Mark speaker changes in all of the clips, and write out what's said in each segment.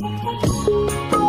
Speaker 1: হায়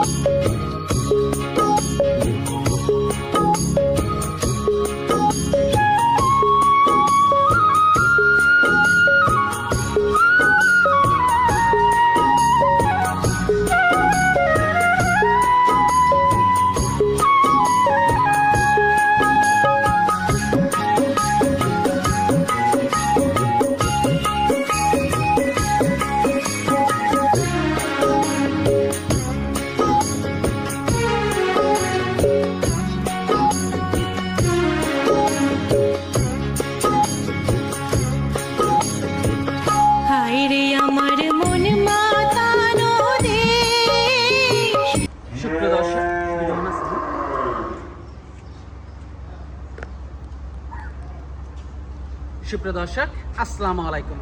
Speaker 2: সুপ্রিয় দর্শক, আসসালামু আলাইকুম।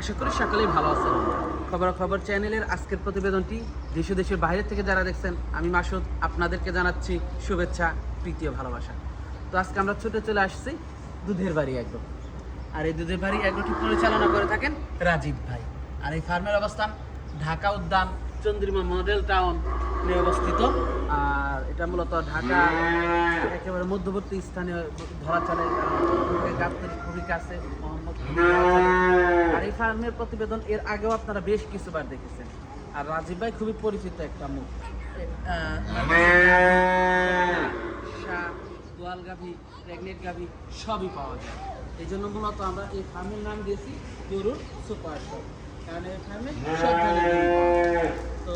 Speaker 2: আশা করি সকলেই ভালো আছেন। খবর খবর চ্যানেলের আজকের প্রতিবেদনটি দেশ দেশের বাইরে থেকে যারা দেখছেন, আমি মাসুদ আপনাদেরকে জানাচ্ছি শুভেচ্ছা প্রীতীয় ভালোবাসা। তো আজকে আমরা ছুটে চলে আসছি দুধের বাড়ি একদম আর এই দুধের বাড়ি এগ্রোটি পরিচালনা করে থাকেন রাজীব ভাই। আর এই ফার্মের অবস্থান ঢাকা উদ্যান, চন্দ্রিমা মডেল টাউন এ অবস্থিত। আর এটা মূলত ঢাকা একেবারে মধ্যবর্তী স্থানে ধরা চলে। খুবই কাছে আর এই ফার্মের প্রতিবেদন এর আগেও আপনারা বেশ কিছুবার দেখেছেন। আর রাজীব ভাই খুবই পরিচিত একটা মুখ। দোয়াল গাভী প্রেগনেন্ট গাভী সবই পাওয়া যায়। এই জন্য মূলত আমরা এই ফার্মের নাম দিয়েছি গরুর সুপার শপ। কারণ এই ফার্মে সব। তো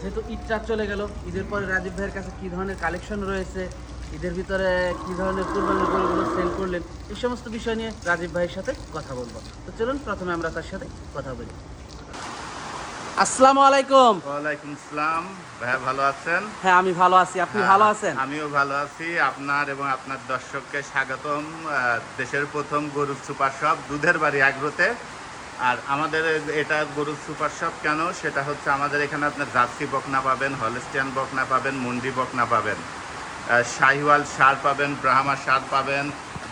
Speaker 2: যেহেতু ঈদটা চলে গেল ঈদের পরে রাজীব ভাইয়ের কাছে কী ধরনের কালেকশন রয়েছে ঈদের ভিতরে কী ধরনের কুরবানির গরুগুলো সেল করলেন এই সমস্ত বিষয় নিয়ে রাজীব ভাইয়ের সাথে কথা বলব। তো চলুন প্রথমে আমরা তার সাথে কথা বলি। আসসালামু আলাইকুম।
Speaker 3: ওয়ালাইকুম আসসালাম। ভাইয়া ভালো আছেন?
Speaker 2: হ্যাঁ আমি ভালো আছি। আপনি ভালো আছেন?
Speaker 3: আমিও ভালো আছি। আপনার এবং আপনার দর্শককে স্বাগতম দেশের প্রথম গরুর সুপার শপ দুধের বাড়ি আগ্রোতে। আর আমাদের এটা গরুর সুপার শপ কেন? সেটা হচ্ছে আমাদের এখানে আপনার জার্সি বকনা পাবেন হলস্টিয়ান বকনা পাবেন মুন্ডি বকনা পাবেন। শাহিওয়াল সার পাবেন ব্রাহ্মা সার পাবেন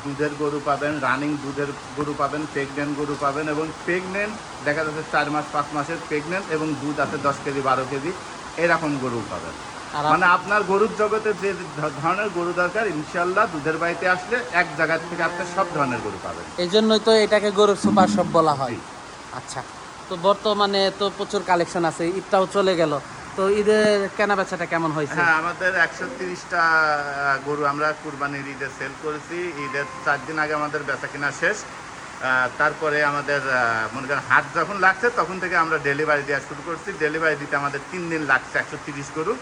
Speaker 3: দুধের গরু পাবেন রানিং দুধের গরু পাবেন প্রেগনেন্ট গরু পাবেন এবং প্রেগনেন্ট দেখা যাচ্ছে চার মাস পাঁচ মাসের প্রেগনেন্ট এবং দুধ আছে দশ কেজি বারো কেজি এরকম গরু পাবেন। মানে আপনার গরুর জগতে যে ধরনের গরু দরকার ইনশাল্লাহ দুধের বাড়িতে আসলে এক জায়গা থেকে আপনি সব ধরনের গরু পাবেন।
Speaker 2: এই জন্যই তো এটাকে গরুর সুপার শপ বলা হয়। আচ্ছা। তো বর্তমানে তো প্রচুর কালেকশন আছে ঈদটাও চলে গেল। তো ঈদের কেনা বেচাটা কেমন হয়েছে?
Speaker 3: হ্যাঁ আমাদের একশো তিরিশটা গরু আমরা কুরবানির ঈদে সেল করেছি। ঈদের চার দিন আগে আমাদের বেচা কেনা শেষ। তারপরে আমাদের মনে করেন হাট যখন লাগছে তখন থেকে আমরা ডেলিভারি দেওয়া শুরু করছি। ডেলিভারি দিতে আমাদের তিন দিন লাগছে একশো তিরিশ গরু।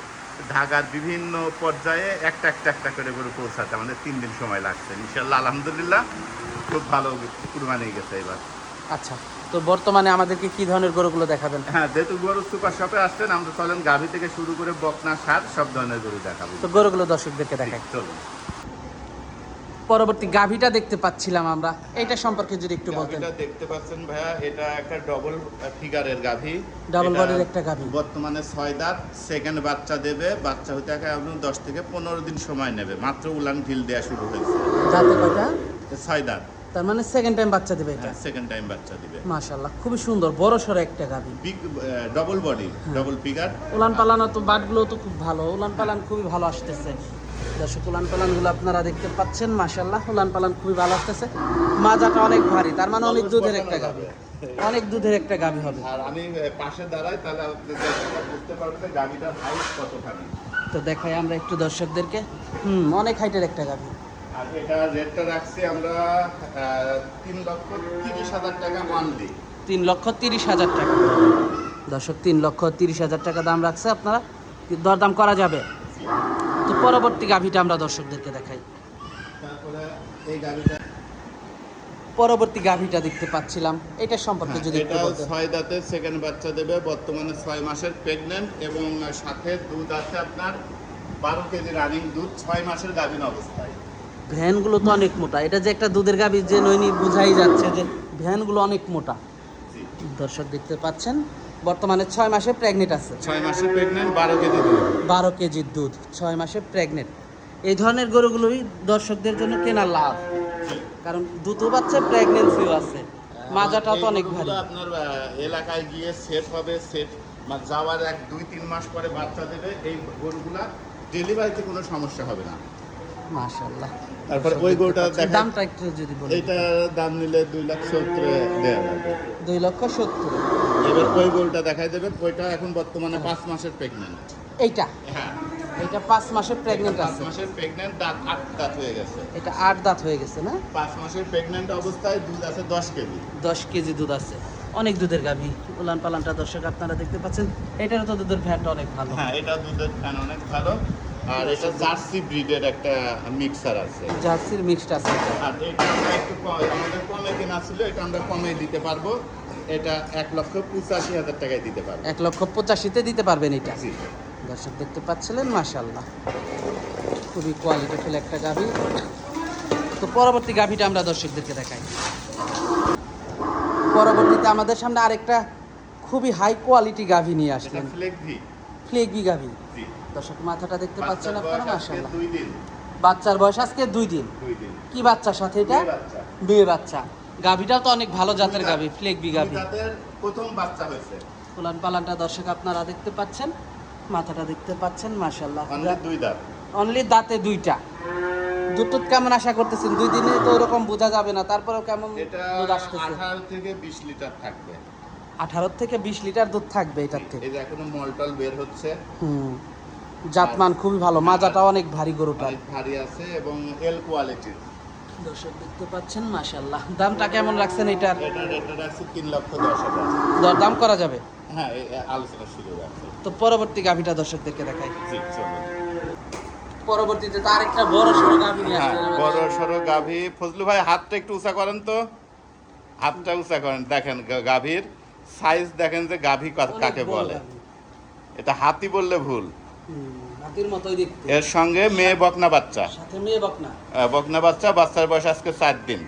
Speaker 3: ঢাকার বিভিন্ন পর্যায়ে একটা একটা একটা করে গরু পৌঁছাতে আমাদের তিন দিন সময় লাগছে। ইনশাল্লাহ আলহামদুলিল্লাহ খুব ভালো কুরবানি গেছে এবার।
Speaker 2: আচ্ছা তো বর্তমানে আমাদেরকে কি ধরনের গরুগুলো দেখাবেন?
Speaker 3: হ্যাঁ যেহেতু গরু সুপার শপে আসছেন আমরা চলেন গাভী থেকে শুরু করে বকনা সার সব ধরনের গরু দেখাবো।
Speaker 2: তো গরুগুলো দর্শকদেরকে দেখাই।
Speaker 3: চলুন।
Speaker 2: পরবর্তী গাভিটা দেখতে পাচ্ছিলাম আমরা। এটা সম্পর্কে যদি একটু বলতেন।
Speaker 3: গাভীটা দেখতে পাচ্ছেন ভাইয়া এটা একটা ডবল ফিগারের গাভী। এটা
Speaker 2: body-র একটা গাভী।
Speaker 3: বর্তমানে ছয় দাঁত সেকেন্ড বাচ্চা দেবে বাচ্চা হতে এখন দশ থেকে পনেরো দিন সময় নেবে। মাত্র উলান ঢিল দেওয়া শুরু হয়েছে।
Speaker 2: যাতে কয়টা?
Speaker 3: এ ছয় দাঁত।
Speaker 2: তার মানে সেকেন্ড টাইম বাচ্চা দেবে এটা?
Speaker 3: সেকেন্ড টাইম বাচ্চা দিবে।
Speaker 2: মাশাল্লাহ খুবই সুন্দর বড় সড়ো একটা গাভী।
Speaker 3: Big double body double figure
Speaker 2: উলান পালানো তো বাটগুলো তো খুব ভালো উলান পালান খুবই ভালো আসতেছে। দর্শক উলান পালানগুলো আপনারা দেখতে পাচ্ছেন মাশাল্লাহ উলান পালান খুবই ভালো আসতেছে। মাজাটা অনেক ভারী তার মানে অনেক দুধের একটা গাভী। অনেক দুধের একটা গাভী হবে।
Speaker 3: আর আমি পাশে দাঁড়াই তাহলে বুঝতে পারবে গাভীটার হাইট কতখানি।
Speaker 2: তো দেখাই আমরা একটু দর্শকদেরকে। হুম অনেক হাইটের একটা গাভী।
Speaker 3: আর এটা রেটটা রাখছি আমরা তিন লক্ষ তিরিশ হাজার টাকা মানলি
Speaker 2: তিন লক্ষ তিরিশ হাজার টাকা। দর্শক তিন লক্ষ তিরিশ হাজার টাকা দাম রাখছে আপনারা। দরদাম করা যাবে? তো পরবর্তী গাভীটা আমরা দর্শকদেরকে দেখাই।
Speaker 3: তারপরে এই গাড়িটা
Speaker 2: পরবর্তী গাভীটা দেখতে পাচ্ছিলাম। এটা সম্পর্কে যদি একটু
Speaker 3: এটাও
Speaker 2: বলতেন।
Speaker 3: ছয় দাঁতে সেকেন্ড বাচ্চা দেবে বর্তমানে ছয় মাসের প্রেগনেন্ট এবং সাথে দুধ আছে আপনার বারো কেজি রানিং দুধ ছয় মাসের গাভিন অবস্থায়
Speaker 2: ভ্যানগুলো তো অনেক মোটা। এটা যে একটা দুধের গাভী যে নইনি বোঝাই যাচ্ছে যে ভ্যানগুলো অনেক মোটা। দর্শক দেখতে পাচ্ছেন বর্তমানে ছয় মাসে প্রেগনেন্ট আছে।
Speaker 3: ছয় মাসে প্রেগনেন্ট বারো কেজি দুধ।
Speaker 2: বারো কেজির দুধ ছয় মাসে প্রেগনেন্ট। এই ধরনের গরুগুলোই দর্শকদের জন্য কেনা লাভ। কারণ দুধও পাচ্ছে প্রেগনেন্সিও আছে। মাজাটাও তো অনেক ভারী।
Speaker 3: আপনার এলাকায় গিয়ে সেট হবে সেট যাওয়ার এক দুই তিন মাস পরে বাচ্চা দেবে। এই গরুগুলা ডেলিভারিতে কোনো সমস্যা হবে না।
Speaker 2: মাশাআল্লাহ।
Speaker 3: তারপরে ওই গরুটা দেখা
Speaker 2: দামটা একটু যদি বলেন।
Speaker 3: এইটা দাম নিলে দুই লাখ সত্তর দেওয়া যাবে।
Speaker 2: দুই লক্ষ সত্তর।
Speaker 3: এবার ওই গরুটা দেখাই দেবেন ওইটা এখন বর্তমানে পাঁচ মাসের প্রেগনেন্ট
Speaker 2: এইটা?
Speaker 3: হ্যাঁ।
Speaker 2: এইটা পাঁচ মাসের প্রেগনেন্ট
Speaker 3: পাঁচ
Speaker 2: আছে।
Speaker 3: মাসের প্রেগনেন্ট দাঁত দাঁত হয়ে গেছে।
Speaker 2: এটা আট দাঁত হয়ে গেছে না?
Speaker 3: পাঁচ মাসের প্রেগনেন্ট অবস্থায় দুধ আছে দশ কেজি।
Speaker 2: দশ কেজি দুধ আছে। অনেক দুধের গাভী। উলান পালানটা দর্শক আপনারা দেখতে পাচ্ছেন। এটারও তো দুধের ফ্যাট অনেক ভালো।
Speaker 3: হ্যাঁ এটা দুধের ফ্যান অনেক ভালো। আর এটা জার্সি ব্রিডের একটা মিক্সার আছে।
Speaker 2: জার্সির মিক্সড আছে।
Speaker 3: আর এটা আমরা একটু আমাদের কমে কেনা ছিল এটা আমরা কমে দিতে পারব। এটা এক লক্ষ পঁচাশি হাজার টাকায় দিতে পারব।
Speaker 2: এক লক্ষ পঁচাশিতে দিতে পারবেন এটা। দর্শক দেখতে পাচ্ছিলেন মাশাল্লাহ খুবই কোয়ালিটিফুল একটা গাভী। তো পরবর্তী গাভীটা আমরা দর্শকদেরকে দেখাই। পরবর্তীতে আমাদের সামনে আরেকটা খুবই হাই কোয়ালিটি গাভী নিয়ে আসলেন। ফ্লেগি গাভী দর্শক মাথাটা দেখতে পাচ্ছেন আপনারা
Speaker 3: দিন।
Speaker 2: বাচ্চার বয়স আজকে দুই দিন। কি বাচ্চার সাথে এটা?
Speaker 3: দুই বাচ্চা।
Speaker 2: গাভীটাও তো অনেক ভালো জাতের। গাভী ফ্লেগবি
Speaker 3: দুই
Speaker 2: গাভী।
Speaker 3: প্রথম বাচ্চা হয়েছে।
Speaker 2: উলান পালানটা দর্শক আপনারা দেখতে পাচ্ছেন মাথাটা দেখতে পাচ্ছেন মাশাল্লাহ
Speaker 3: অনলি দুই দাঁত।
Speaker 2: অনলি দাঁতে দুইটা। দুটো কেমন আশা করতেছেন? দুই দিনে তো ওরকম বোঝা যাবে না তারপরেও কেমন দুধ আসতেছে?
Speaker 3: থেকে বিশ লিটার থাকবে।
Speaker 2: আঠারো থেকে বিশ লিটার দুধ থাকবে এটার থেকে।
Speaker 3: এই যে এখনও মলটল বের হচ্ছে।
Speaker 2: হুম। জাতমান খুবই ভালো মাজাটা অনেক ভারী
Speaker 3: অনেক ভারী আছে এবং এল কোয়ালিটির।
Speaker 2: দর্শক দেখতে পাচ্ছেন মাশাল্লাহ দামটা কেমন রাখছেন এটার?
Speaker 3: তিন লক্ষ দশ হাজার।
Speaker 2: দরদাম করা যাবে?
Speaker 3: হ্যাঁ আলোচনা আছে
Speaker 2: তো পরবর্তী গাভীটা দর্শকদেরকে দেখাই। পরবর্তীতে তো আরেকটা বড় সড়ো গাভী নিয়ে
Speaker 3: হ্যাঁ
Speaker 2: আসলেন
Speaker 3: বড় সড়ো গাভী। ফজলু ভাই হাতটা একটু উঁচা করেন তো। হাতটা উঁচা করেন দেখেন গাভীর। সাইজ দেখেন যে গাভী কাকে বলে। এটা হাতি বললে ভুল। এর সঙ্গে মেয়ে বকনা বাচ্চা।
Speaker 2: মেয়ে বকনা।
Speaker 3: বাচ্চা বাচ্চার বয়স আজকে চার দিন।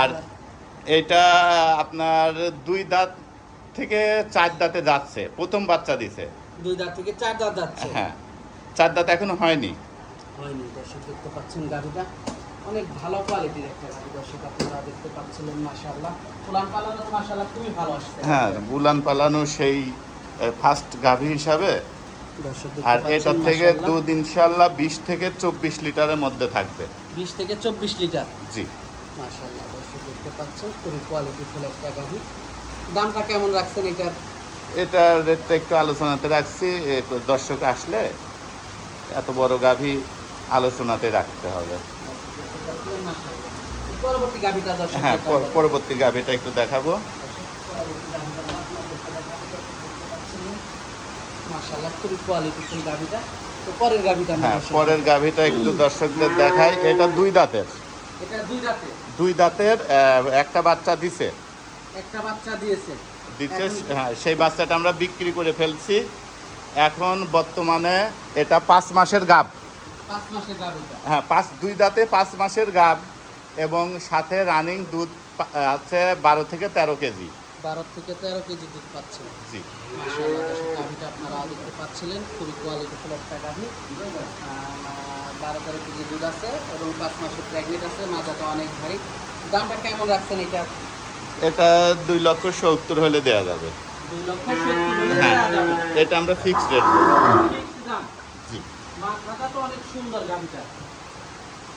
Speaker 3: আর এইটা আপনার দুই দাঁত থেকে চার দাঁতে যাচ্ছে। প্রথম বাচ্চা দিছে।
Speaker 2: দুই দাঁত থেকে চার দাঁত যাচ্ছে।
Speaker 3: হ্যাঁ চার দাঁত এখনও হয়নি।
Speaker 2: হয়নি দর্শক দেখতে পাচ্ছেন গাড়িটা অনেক ভালো কোয়ালিটির একটা গাড়ি দর্শক আপনারা দেখতে পাচ্ছিলেন মাশাআল্লাহ। ফুলান পালানো মাশাআল্লাহ খুবই ভালো আসছে।
Speaker 3: হ্যাঁ বুলান পালানো সেই ফার্স্ট গাভী হিসাবে। আর এটার থেকে দুধ ইনশাল্লাহ বিশ থেকে চব্বিশ লিটারের মধ্যে থাকবে।
Speaker 2: বিশ থেকে চব্বিশ লিটার?
Speaker 3: জি।
Speaker 2: মাশাআল্লাহ দর্শক দেখতে পাচ্ছেন খুবই কোয়ালিটিফুল একটা গাড়ি দামটা কেমন রাখছেন এটার?
Speaker 3: এটা রেটটা একটু আলোচনাতে রাখছি দর্শক আসলে এত বড় গাভী আলোচনাতে রাখতে হবে। হ্যাঁ পরবর্তী গাভীটা একটু দেখাবো।
Speaker 2: পরের আমরা
Speaker 3: হ্যাঁ পরের গাভীটা একটু দর্শকদের দেখাই। এটা দুই দাঁতের।
Speaker 2: দুই
Speaker 3: দাঁতের। একটা বাচ্চা দিছে।
Speaker 2: একটা বাচ্চা দিয়েছে।
Speaker 3: দিচ্ছে হ্যাঁ সেই বাচ্চাটা আমরা বিক্রি করে ফেলছি। এখন বর্তমানে এটা পাঁচ মাসের গাভ হ্যাঁ পাঁচ দুই দাঁতে পাঁচ মাসের গাভ এবং সাথে রানিং দুধ আছে বারো থেকে তেরো কেজি।
Speaker 2: বারো থেকে তেরো কেজি দুধ পাচ্ছেন
Speaker 3: জি।
Speaker 2: গাভিটা আপনারা দেখতে পাচ্ছিলেন খুবই কোয়ালিটিফুল একটা গাভি। বারো তেরো কেজি দুধ আছে এবং পাঁচ মাসের প্রেগনেন্ট আছে মাজাটা অনেক ভারী। দামটা কেমন রাখছেন এটা?
Speaker 3: এটা দুই লক্ষ সত্তর হলে দেওয়া যাবে।
Speaker 2: দুই লক্ষ সত্তর হলে
Speaker 3: হ্যাঁ। এটা আমরা ফিক্সড রেট
Speaker 2: Fixed দাম।
Speaker 3: জি
Speaker 2: মাথাটা তো অনেক সুন্দর গাভিটা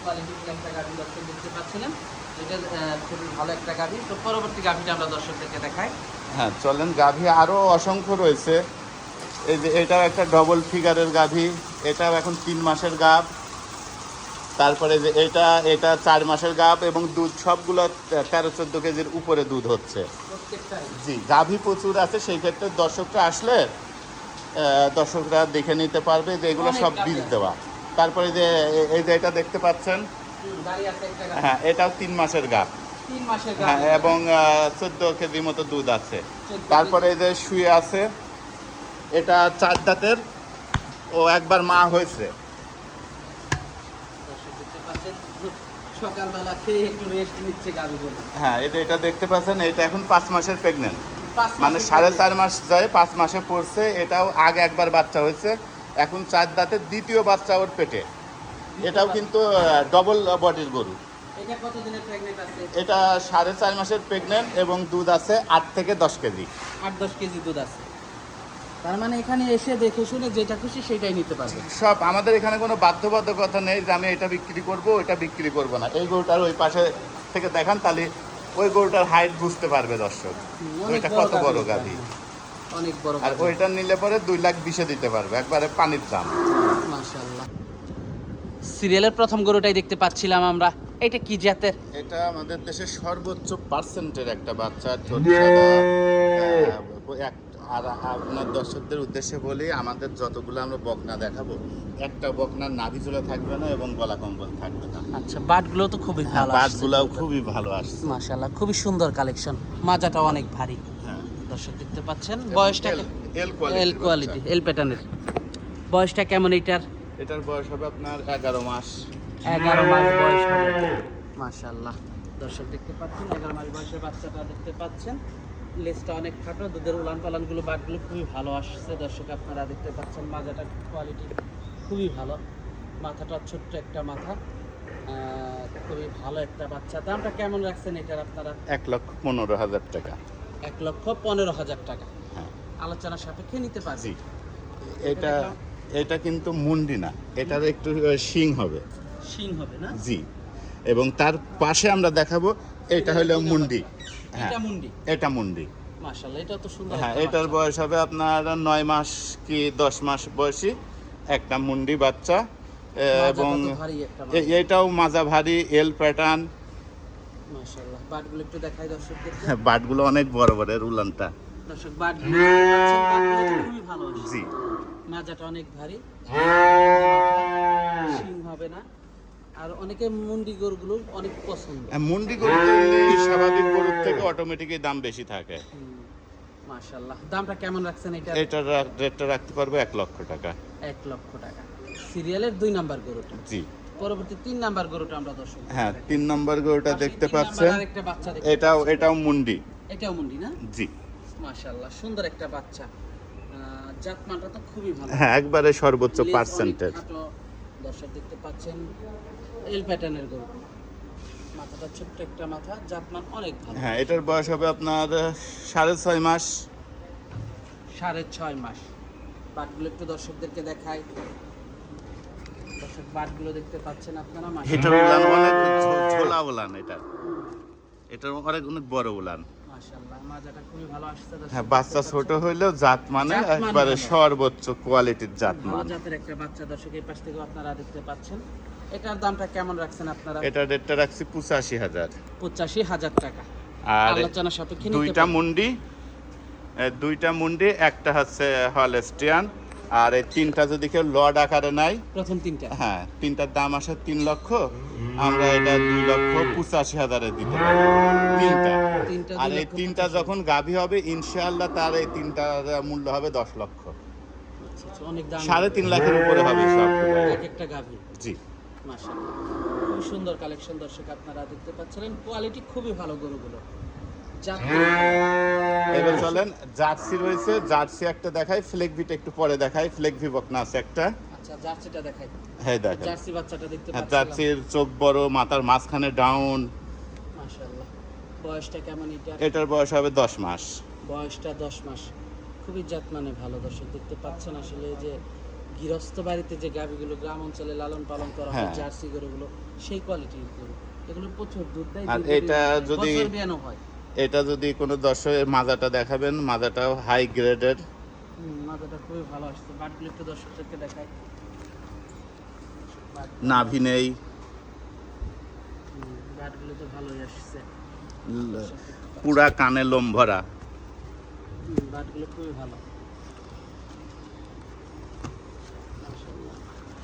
Speaker 2: কোয়ালিটিফুল একটা গাভি দর্শক দেখতে পাচ্ছিলেন এটা খুবই ভালো একটা গাভি তো পরবর্তী গাভিটা আমরা দর্শকদেরকে দেখাই।
Speaker 3: হ্যাঁ চলেন গাভী আরও অসংখ্য রয়েছে। এই যে এটাও একটা ডবল ফিগারের গাভী। এটাও এখন তিন মাসের গাভ তারপরে যে এটা এটা চার মাসের গাভ এবং দুধ সবগুলো তেরো চোদ্দ কেজির উপরে দুধ হচ্ছে। জি গাভী প্রচুর আছে সেই ক্ষেত্রে দর্শকরা আসলে দর্শকরা দেখে নিতে পারবে যে এগুলো সব বীজ দেওয়া। তারপরে যে এই যে এটা দেখতে পাচ্ছেন হ্যাঁ এটাও তিন মাসের
Speaker 2: মাসের
Speaker 3: হ্যাঁ এবং চোদ্দ কেজি মতো দুধ আছে। তারপরে এই যে শুয়ে আছে এটা চার দাঁতের ও একবার মা হয়েছে।
Speaker 2: দর্শক দেখতে পাচ্ছেন, সকালবেলা খেয়ে একটু রেস্ট নিচ্ছে গাভিগুলো
Speaker 3: হ্যাঁ এটা এটা দেখতে পাচ্ছেন এটা এখন পাঁচ মাসের প্রেগনেন্ট মানে সাড়ে চার মাস যায় পাঁচ মাসে পড়ছে এটাও আগে একবার বাচ্চা হয়েছে। এখন চার দাঁতের দ্বিতীয় বাচ্চা ওর পেটে। এটাও কিন্তু ডবল বডির গরু।
Speaker 2: এটা
Speaker 3: এটা সাড়ে চার মাসের প্রেগনেন্ট এবং দুধ আছে আট থেকে দশ কেজি।
Speaker 2: আট দশ কেজি দুধ আছে। তার মানে এখানে এসে দেখে শুনে যেটা খুশি সেটাই নিতে পারবে।
Speaker 3: সব আমাদের এখানে কোনো বাধ্যবাধকতা নেই যে আমি এটা বিক্রি করব ওইটা বিক্রি করব না। এই গরুটার ওই পাশে থেকে দেখান তাহলে ওই গরুটার হাইট বুঝতে পারবে দর্শক। ওইটা কত বড় গাভী।
Speaker 2: অনেক বড়
Speaker 3: আর ওইটা নিলে পরে দুই লাখ বিশে দিতে পারবে একবারে পানির দাম।
Speaker 2: মাশাআল্লাহ। সিরিয়ালের প্রথম গরুটাই দেখতে পাচ্ছিলাম আমরা। এটা কি জাতের?
Speaker 3: এটা আমাদের দেশের সর্বোচ্চ পার্সেন্টের একটা বাচ্চা আর আপনার দর্শকদের উদ্দেশ্যে বলি আমাদের যতগুলো আমরা বকনা দেখাবো একটা বকনার নাভি চলে থাকবে না এবং গলা কম্বল থাকবে না।
Speaker 2: আচ্ছা বাটগুলো তো খুবই
Speaker 3: হ্যাঁ
Speaker 2: ভালো
Speaker 3: বাটগুলাও খুবই ভালো আসছে।
Speaker 2: মাশাআল্লাহ খুবই সুন্দর কালেকশন মাজাটা অনেক ভারী। দর্শক দেখতে পাচ্ছেন। বয়সটা
Speaker 3: এল-
Speaker 2: কোয়ালিটি। এল প্যাটার্নের বয়সটা কেমন এটার
Speaker 3: এটার বয়স হবে আপনার এগারো মাস।
Speaker 2: এগারো মাস বয়স হবে। মাশাল্লাহ দর্শক দেখতে পাচ্ছেন এগারো মাস বয়সের বাচ্চাটা দেখতে পাচ্ছেন। লেজটা অনেক খাটো দুধের উলান পালানগুলো বাটগুলো খুবই ভালো আসছে। দর্শক আপনারা দেখতে পাচ্ছেন মাজাটা কোয়ালিটি খুবই ভালো। মাথাটা ছোট্ট একটা মাথা। খুবই ভালো একটা বাচ্চা। দামটা কেমন রাখছেন এটার আপনারা?
Speaker 3: এক লক্ষ পনেরো হাজার টাকা।
Speaker 2: এক লক্ষ পনেরো হাজার টাকা।
Speaker 3: হ্যাঁ
Speaker 2: আলোচনা সাপেক্ষে নিতে পারছি
Speaker 3: এটা এটা কিন্তু মুন্ডি না। এটার একটু শিং হবে।
Speaker 2: শিং হবে না?
Speaker 3: জি। এবং তার পাশে আমরা দেখাবো এটা হলো মুন্ডি। হ্যাঁ।
Speaker 2: এটা মুন্ডি।
Speaker 3: এটা মুন্ডি।
Speaker 2: মাশাল্লাহ এটা তো সুন্দর
Speaker 3: হ্যাঁ এটার বয়স হবে আপনার নয় মাস কি দশ মাস বয়সী। একটা মুন্ডি বাচ্চা এবং এটাও মাজা ভারী এল প্যাটার্ন।
Speaker 2: মাশাআল্লাহ। বাটগুলো একটু দেখাই দর্শকদেরকে।
Speaker 3: বাটগুলো অনেক বড় বড় এর উলানটা।
Speaker 2: দর্শক বাটগুলো খুবই ভালো
Speaker 3: জি।
Speaker 2: মাজাটা অনেক ভারী। শিং হবে না। আর অনেকে মুন্ডি গরুগুলো অনেক পছন্দ।
Speaker 3: আর মুন্ডি গরু স্বাভাবিক গরুর থেকে অটোমেটিকই দাম বেশি থাকে।
Speaker 2: মাশাআল্লাহ। দামটা কেমন রাখছেন এটা?
Speaker 3: এটার রা- রেটটা রাখতে পারব এক লক্ষ টাকা।
Speaker 2: এক লক্ষ টাকা। সিরিয়ালের দুই নাম্বার গরুটা।
Speaker 3: জি।
Speaker 2: পরবর্তী তিন নাম্বার গরুটা আমরা দর্শক
Speaker 3: হ্যাঁ তিন নম্বর গরুটা দেখতে পাচ্ছেন। এটাও এটাও মুন্ডি।
Speaker 2: এটাও মুন্ডি না?
Speaker 3: জি।
Speaker 2: মাশাআল্লাহ সুন্দর একটা বাচ্চা। জাতমানটা তো খুবই ভালো।
Speaker 3: হ্যাঁ একবারে সর্বোচ্চ পার্সেন্টেজ।
Speaker 2: দর্শক দেখতে পাচ্ছেন এল প্যাটার্নের গরু। মাথাটা ছোট্ট একটা মাথা জাতমান অনেক ভালো।
Speaker 3: হ্যাঁ এটার বয়স হবে আপনার সাড়ে ছয় মাস।
Speaker 2: সাড়ে ছয় মাস। বাটগুলো একটু দর্শকদেরকে দেখাই। দর্শক বাটগুলো দেখতে পাচ্ছেন আপনারা মাশাআল্লাহ।
Speaker 3: উলান অনেক ঝোলা উলান এটা। এটার অনেক অনেক বড় উলান।
Speaker 2: মাজাটা খুবই ভালো আসছে
Speaker 3: হ্যাঁ বাচ্চা। ছোট হইলেও জাত মানে
Speaker 2: মানে
Speaker 3: একবারে সর্বোচ্চ কোয়ালিটির জাত মান।
Speaker 2: জাতের একটা বাচ্চা দর্শক এই পাশ থেকে আপনারা দেখতে পাচ্ছেন। এটার দামটা কেমন রাখছেন আপনারা?
Speaker 3: এটা রেটটা রাখছি পঁচাশি হাজার।
Speaker 2: পঁচাশি হাজার টাকা।
Speaker 3: আর
Speaker 2: আলোচনা সাপেক্ষে নিতে
Speaker 3: দুইটা মুন্ডি দুইটা মুন্ডি একটা হচ্ছে হলস্টিয়ান আর এই তিনটা যদি কেউ লড আকারে নাই
Speaker 2: প্রথম তিনটা।
Speaker 3: হ্যাঁ তিনটার দাম আসে তিন লক্ষ। আমরা এটা দুই লক্ষ পঁচাশি হাজারে দিতে পারি। তিনটা। আর এই তিনটা যখন গাভী হবে ইনশাআল্লাহ তার এই তিনটার মূল্য হবে দশ লক্ষ।
Speaker 2: আচ্ছা, আচ্ছা,
Speaker 3: সাড়ে তিন লাখের উপরে হবে সব।
Speaker 2: একটা গাভী।
Speaker 3: জি।
Speaker 2: মাশাআল্লাহ। খুবই সুন্দর কালেকশন দর্শক আপনারা দেখতে পাচ্ছিলেন কোয়ালিটি খুবই ভালো গরুগুলো।
Speaker 3: এবার চলেন জার্সি রয়েছে জার্সি একটা দেখাই ফ্লেক ভিট একটু পরে দেখাই ফ্লেক ভি বকনা আছে একটা।
Speaker 2: আচ্ছা জার্সিটা দেখাই।
Speaker 3: হ্যাঁ দেখেন।
Speaker 2: জার্সি বাচ্চাটা দেখতে
Speaker 3: হ্যাঁ
Speaker 2: পাচ্ছেন
Speaker 3: জার্সির চোখ বড় মাথার মাঝখানে ডাউন
Speaker 2: বয়সটা কেমন
Speaker 3: এটার? বয়স হবে দশ মাস।
Speaker 2: বয়সটা দশ মাস। খুবই জাত মানে ভালো দর্শক দেখতে পাচ্ছেন আসলে যে গৃহস্থ বাড়িতে যে গাভীগুলো গ্রাম অঞ্চলে লালন পালন করা হয়
Speaker 3: হ্যাঁ।
Speaker 2: জার্সি গরুগুলো সেই কোয়ালিটির গরু। এগুলো প্রচুর দুধ দেয়
Speaker 3: আর এটা যদি-
Speaker 2: বছর বিয়ানো হয়।
Speaker 3: এটা যদি কোনো দর্শকের মাজাটা দেখাবেন মাজাটাও হাই গ্রেডের
Speaker 2: হুম, খুবই ভালো আসছে। বাটগুলো একটু দর্শকদেরকে দেখাই।
Speaker 3: নাভি নেই।
Speaker 2: হুম, বাটগুলো তো ভালোই আসছে।
Speaker 3: পুরা কানে লোম ভরা।
Speaker 2: বাটগুলো খুবই ভালো।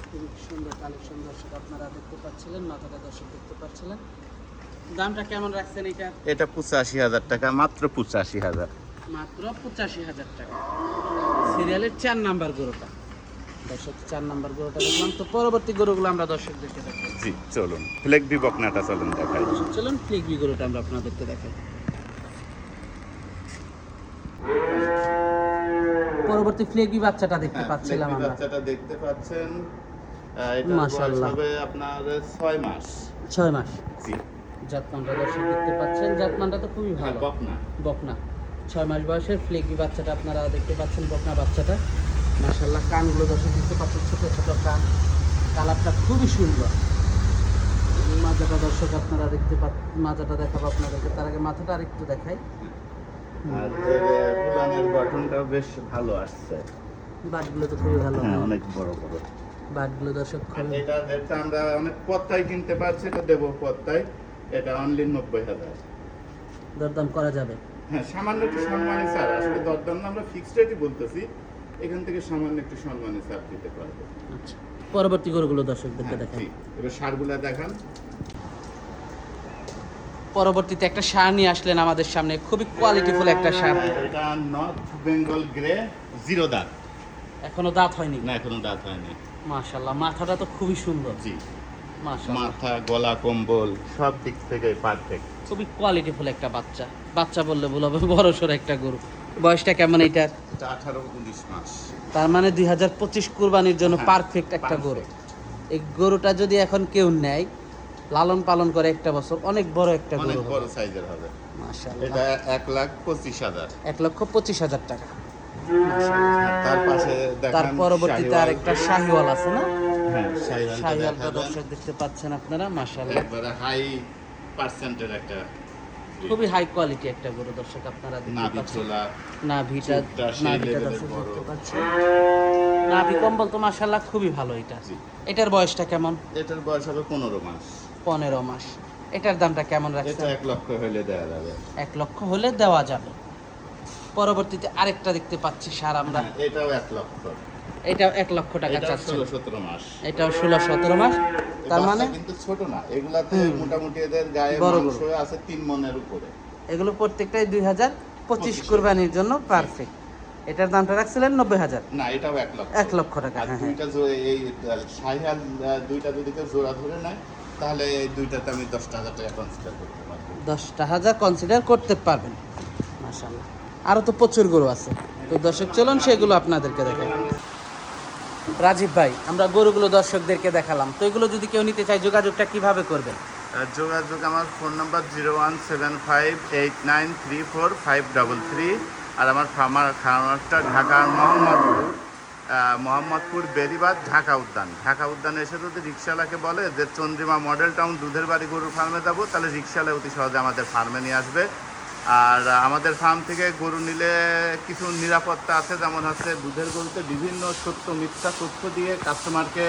Speaker 2: খুবই সুন্দর কালেকশন দর্শক আপনারা দেখতে পাচ্ছিলেন মাথাটা দর্শক দেখতে পাচ্ছিলেন। দামটা কেমন রাখছেন এটা?
Speaker 3: এটা পঁচাশি হাজার টাকা মাত্র পঁচাশি হাজার।
Speaker 2: মাত্র পঁচাশি হাজার টাকা। সিরিয়ালের চার নাম্বার গরুটা। দর্শক চার নাম্বার গরুটা দেখলাম। তো পরবর্তী গরুগুলো আমরা দর্শকদেরকে দেখাই।
Speaker 3: জি চলুন। ফ্লেক বি বকনাটা চলুন দেখাই।
Speaker 2: চলুন ফ্লিকবি গরুটা আমরা আপনাদেরকে দেখাই। পরবর্তী ফ্লেগবি বাচ্চাটা দেখতে
Speaker 3: হ্যাঁ,
Speaker 2: পাচ্ছিলাম আমরা।
Speaker 3: বাচ্চাটা দেখতে পাচ্ছেন। এটার
Speaker 2: মাশাআল্লাহ।
Speaker 3: আপনার ছয় মাস।
Speaker 2: ছয় মাস।
Speaker 3: জি।
Speaker 2: জাতমানটা দর্শক দেখতে পাচ্ছেন। জাতমানটা তো খুবই ভালো।
Speaker 3: বকনা।
Speaker 2: বকনা। ছয় মাস বয়সের ফ্লেকি বাচ্চাটা আপনারা দেখতে পাচ্ছেন বকনা বাচ্চাটা। মাশাল্লাহ কানগুলো দর্শক দেখতে পাচ্ছেন ছোট ছোট কান। কালারটা খুবই সুন্দর। মাজাটা দর্শক আপনারা দেখতে পা মাজাটা দেখাবো আপনাদেরকে। তার আগে মাথাটা আরেকটু দেখাই।
Speaker 3: আর ফুলানের গঠনটাও বেশ ভালো আসছে।
Speaker 2: বাটগুলো তো খুবই ভালো।
Speaker 3: হ্যাঁ অনেক বড় বড়।
Speaker 2: বাটগুলো দর্শক
Speaker 3: এটা আমরা অনেক পত্তায় কিনতে পারছি এটা দেবো পত্তায়। এটা অনলি নব্বই হাজার।
Speaker 2: দরদাম করা যাবে।
Speaker 3: হ্যাঁ সামান্য একটু সম্মানী স্যার আসলে দরদাম আমরা ফিক্সড রেটই বলতেছি। এখান থেকে সামান্য একটু সম্মানী স্যার দিতে পারব।
Speaker 2: আচ্ছা পরবর্তী গরুগুলো দর্শকদেরকে
Speaker 3: হ্যাঁ, এবার সারগুলা দেখান।
Speaker 2: পরবর্তীতে একটা সার নিয়ে আসলেন আমাদের সামনে খুবই কোয়ালিটিফুল একটা সার।
Speaker 3: এটা নর্থ বেঙ্গল গ্রে জিরো দাঁত
Speaker 2: এখনও দাঁত হয়নি?
Speaker 3: না এখনও দাঁত হয়নি।
Speaker 2: মাশাল্লাহ মাথাটা তো খুবই সুন্দর।
Speaker 3: জি। মাথা গলা কম্বল সব দিক থেকে পারফেক্ট
Speaker 2: খুবই কোয়ালিটিফুল একটা বাচ্চা। বাচ্চা বললে ভুল হবে বড় সড়ো একটা গরু। বয়সটা কেমন এটার
Speaker 3: আঠারো উনিশ মাস।
Speaker 2: তার মানে দুই হাজার পঁচিশ কুরবানির জন্য
Speaker 3: হ্যাঁ,
Speaker 2: পারফেক্ট একটা গরু। এই গরুটা যদি এখন কেউ নেয় লালন পালন করে একটা বছর অনেক বড় একটা গরু
Speaker 3: বড় সাইজের হবে। এটা এক লাখ পঁচিশ হাজার।
Speaker 2: এক লক্ষ পঁচিশ হাজার টাকা।
Speaker 3: তার পাশে
Speaker 2: তার পরবর্তীতে। আরেকটা শাহিওয়াল আছে না?
Speaker 3: হ্যাঁ।
Speaker 2: দর্শক দেখতে পাচ্ছেন আপনারা মাশাল্লাহ
Speaker 3: একবারে হাই পার্সেন্টের একটা
Speaker 2: খুবই হাই কোয়ালিটি একটা গরু দর্শক আপনারা দেখতে পাচ্ছেন। দর্শক দেখতে পাচ্ছেন। নাভি কম্বল তো খুবই ভালো এটা। এটার বয়সটা কেমন?
Speaker 3: এটার বয়স হবে পনেরো মাস।
Speaker 2: পনেরো মাস। এটার দামটা কেমন
Speaker 3: এটা
Speaker 2: রাখছেন
Speaker 3: এক লক্ষ হলে দেওয়া যাবে।
Speaker 2: এক লক্ষ হলে দেওয়া যাবে। পরবর্তীতে আরেকটা দেখতে পাচ্ছি সার আমরা।
Speaker 3: হ্যাঁ, এটাও এক লক্ষ।
Speaker 2: এটাও এক লক্ষ টাকা চাচ্ছি।
Speaker 3: ষোলো সতেরো মাস।
Speaker 2: এটাও ষোলো সতেরো মাস। তার মানে?
Speaker 3: কিন্তু ছোট না। এগুলাতে। মোটামুটি এদের গায়ে মাংস আছে তিন মনের উপরে।
Speaker 2: এগুলো প্রত্যেকটাই দুই হাজার পঁচিশ
Speaker 3: 25
Speaker 2: কোরবানির জন্য পারফেক্ট এটার দামটা রাখছিলেন নব্বই হাজার।
Speaker 3: না এটাও এক লক্ষ।
Speaker 2: এক লক্ষ টাকা হ্যাঁ হ্যাঁ।
Speaker 3: দুইটা এই সাহিহাল দুইটা যদি কেউ জোড়া ধরে নেয় তাহলে এই দুইটাতে আমি দশটা হাজার টাকা কনসিডার করতে পারব।
Speaker 2: দশটা হাজার কনসিডার করতে পারবেন। মাশাল্লাহ আরও তো প্রচুর গরু আছে। তো দর্শক চলুন সেগুলো আপনাদেরকে দেখাই। রাজীব ভাই, আমরা গরুগুলো দর্শকদেরকে দেখালাম। তো এগুলো যদি কেউ নিতে চায়, যোগাযোগটা কীভাবে করবেন?
Speaker 3: আর যোগাযোগ আমার phone number zero one seven five eight nine three four five double three আর আমার ফার্মার খামারটা ঢাকার মোহাম্মদপুর মোহাম্মদপুর বেরিবাদ, ঢাকা উদ্যান। ঢাকা উদ্যানে এসে যদি রিক্সাওয়ালাকে বলে যে, চন্দ্রিমা মডেল টাউন দুধের বাড়ি গরুর ফার্মে যাব, তাহলে রিক্সাওয়ালা অতি সহজে আমাদের ফার্মে নিয়ে আসবে। আর আমাদের ফার্ম থেকে গরু নিলে কিছু নিরাপত্তা আছে, যেমন হচ্ছে দুধের গরুতে বিভিন্ন সত্য মিথ্যা তথ্য দিয়ে কাস্টমারকে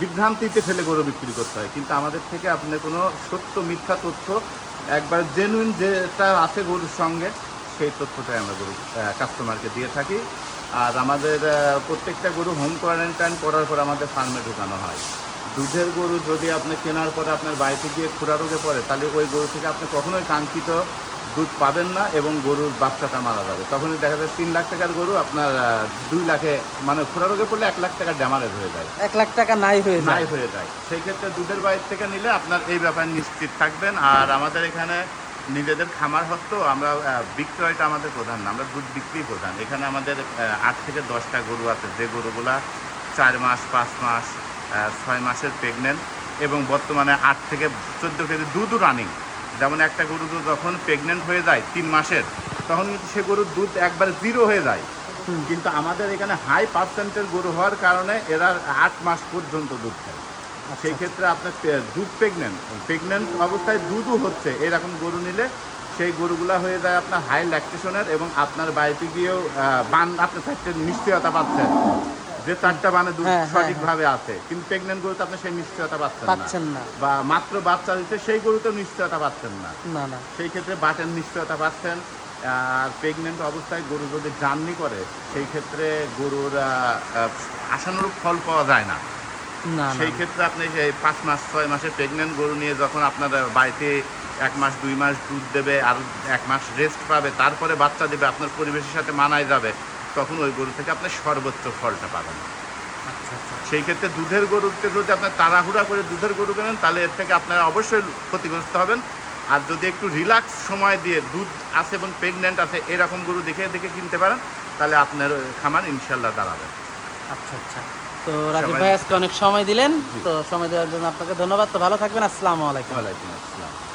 Speaker 3: বিভ্রান্তিতে ফেলে গরু বিক্রি করতে হয়। কিন্তু আমাদের থেকে আপনি কোনো সত্য মিথ্যা তথ্য, একবার জেনুইন যেটা আছে গরুর সঙ্গে, সেই তথ্যটাই আমরা গরু কাস্টমারকে দিয়ে থাকি। আর আমাদের প্রত্যেকটা গরু হোম কোয়ারেন্টাইন করার পর আমাদের ফার্মে ঢুকানো হয়। দুধের গরু যদি আপনি কেনার পরে আপনার বাড়িতে গিয়ে খুরা রোগে পড়ে, তাহলে ওই গরু থেকে আপনি কখনোই কাঙ্ক্ষিত দুধ পাবেন না এবং গরুর বাচ্চাটা মারা যাবে। তখনই দেখা যায় তিন লাখ টাকার গরু আপনার দুই লাখে মানে খুরা রোগে পড়লে এক লাখ টাকা ড্যামারেজ হয়ে যায়।
Speaker 2: এক লাখ টাকা নাই হয়ে
Speaker 3: নাই হয়ে যায়। সেই ক্ষেত্রে দুধের বাইর থেকে নিলে আপনার এই ব্যাপারে নিশ্চিত থাকবেন। আর আমাদের এখানে নিজেদের খামার হতো আমরা বিক্রয়টা আমাদের প্রধান না আমরা দুধ বিক্রি প্রধান। এখানে আমাদের আট থেকে দশটা গরু আছে যে গরুগুলা চার মাস পাঁচ মাস ছয় মাসের প্রেগনেন্ট এবং বর্তমানে আট থেকে চোদ্দ কেজি দুধও রানিং যেমন একটা গরু দুধ যখন প্রেগনেন্ট হয়ে যায় তিন মাসের তখন কিন্তু সে গরুর দুধ একবার জিরো হয়ে যায়। কিন্তু আমাদের এখানে হাই পার্সেন্টের গরু হওয়ার কারণে এরা আট মাস পর্যন্ত দুধ খায়। সেই ক্ষেত্রে আপনার দুধ প্রেগনেন্ট প্রেগনেন্ট অবস্থায় দুধও হচ্ছে এরকম গরু নিলে সেই গরুগুলা হয়ে যায় আপনার হাই ল্যাকটেশনের এবং আপনার বাড়িতে গিয়েও বান আপনি চারটে নিশ্চয়তা পাচ্ছেন যে চারটা দুধ
Speaker 2: হ্যাঁ, হ্যাঁ,
Speaker 3: সঠিকভাবে আছে কিন্তু প্রেগনেন্ট গরুতে আপনি সেই নিশ্চয়তা পাচ্ছেন না। বা মাত্র বাচ্চা দিচ্ছে সেই গরুতেও নিশ্চয়তা পাচ্ছেন না।
Speaker 2: না
Speaker 3: সেই ক্ষেত্রে বাটের নিশ্চয়তা পাচ্ছেন আর প্রেগনেন্ট অবস্থায় গরু যদি জার্নি করে সেই ক্ষেত্রে গরুর আশানুরূপ ফল পাওয়া যায় না। সেই ক্ষেত্রে আপনি সেই পাঁচ মাস ছয় মাসে প্রেগনেন্ট গরু নিয়ে যখন আপনার বাড়িতে এক মাস দুই মাস দুধ দেবে আর এক মাস রেস্ট পাবে তারপরে বাচ্চা দেবে আপনার পরিবেশের সাথে মানায় যাবে তখন ওই গরু থেকে আপনি সর্বোচ্চ ফলটা পাবেন।
Speaker 2: আচ্ছা আচ্ছা।
Speaker 3: সেই ক্ষেত্রে দুধের গরুতে যদি আপনার তাড়াহুড়া করে দুধের গরু কেনেন তাহলে এর থেকে আপনারা অবশ্যই ক্ষতিগ্রস্ত হবেন। আর যদি একটু রিল্যাক্স সময় দিয়ে দুধ আছে এবং প্রেগনেন্ট আছে এরকম গরু দেখে দেখে কিনতে পারেন তাহলে আপনার খামার ইনশাল্লাহ দাঁড়াবে।
Speaker 2: আচ্ছা আচ্ছা। তো রাজীব ভাই আজকে অনেক সময় দিলেন। তো সময় দেওয়ার জন্য আপনাকে ধন্যবাদ। তো ভালো থাকবেন। আসসালামু আলাইকুম।
Speaker 3: ওয়ালাইকুম আসসালাম।